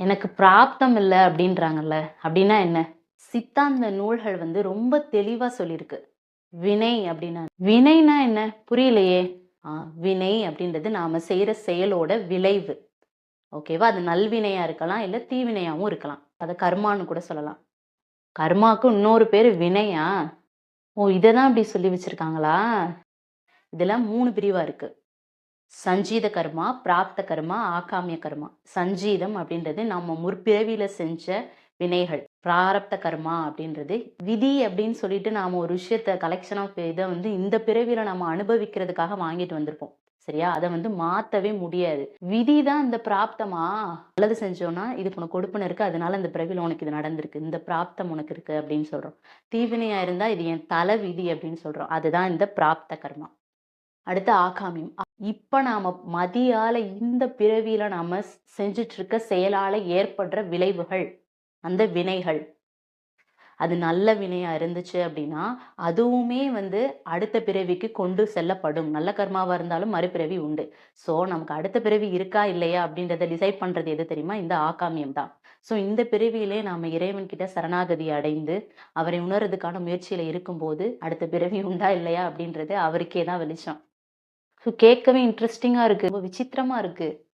எனக்கு பிராப்தம் இல்லை அப்படின்றாங்கல்ல. அப்படின்னா என்ன? சித்தாந்த நூல்கள் வந்து ரொம்ப தெளிவா சொல்லியிருக்கு வினை அப்படின்னா வினைனா என்ன? புரியலையே. ஆ, வினை அப்படின்றது நாம செய்யற செயலோட விளைவு. ஓகேவா? அது நல்வினையா இருக்கலாம் இல்ல தீவினையாவும் இருக்கலாம். அதை கர்மான்னு கூட சொல்லலாம். கர்மாக்கு இன்னொரு பேர் வினையா? ஓ இதை தான் அப்படி சொல்லி வச்சிருக்காங்களா? இதெல்லாம் மூணு பிரிவா இருக்கு. சஞ்சீத கர்மா பிராப்த கர்மா ஆகாமிய கர்மா சஞ்சீதம் அப்படின்றது நம்ம முற்பிறவியில செஞ்ச வினைகள். பிராரப்த கர்மா அப்படின்றது விதி அப்படின்னு சொல்லிட்டு நாம ஒரு விஷயத்த கலெக்ஷன் ஆஃப் இதை வந்து இந்த பிறவியில நம்ம அனுபவிக்கிறதுக்காக வாங்கிட்டு வந்திருப்போம். சரியா? அதை வந்து மாத்தவே முடியாது. விதி தான் இந்த பிராப்தமா? நல்லது செஞ்சோம்னா இதுக்கு உனக்கு கொடுப்புன்னு இருக்கு அதனால இந்த பிறவியில் உனக்கு இது நடந்திருக்கு இந்த பிராப்தம் உனக்கு இருக்கு அப்படின்னு சொல்றோம். தீவினையா இருந்தா இது என் தலை விதி அப்படின்னு சொல்றோம். அதுதான் இந்த பிராப்த கர்மா அடுத்து ஆகாமியம். இப்ப நாம மதியால இந்த பிறவியில நாம செஞ்சுட்டு இருக்க செயலால ஏற்படுற விளைவுகள் அந்த வினைகள். அது நல்ல வினையா இருந்துச்சு அப்படின்னா அதுவுமே வந்து அடுத்த பிறவிக்கு கொண்டு செல்லப்படும். நல்ல கர்மாவா இருந்தாலும் மறுபிறவி உண்டு. சோ நமக்கு அடுத்த பிறவி இருக்கா இல்லையா அப்படின்றத டிசைட் பண்றது எது தெரியுமா? இந்த ஆகாமியம் தான். சோ இந்த பிறவியிலே நாம இறைவன் கிட்ட சரணாகதி அடைந்து அவரை உணர்றதுக்கான முயற்சியில இருக்கும்போது அடுத்த பிறவி உண்டா இல்லையா அப்படின்றது அவருக்கே தான் வெளிச்சம். ஸோ கேட்கவே இன்ட்ரெஸ்டிங்காக இருக்குது ரொம்ப விசித்திரமாக இருக்குது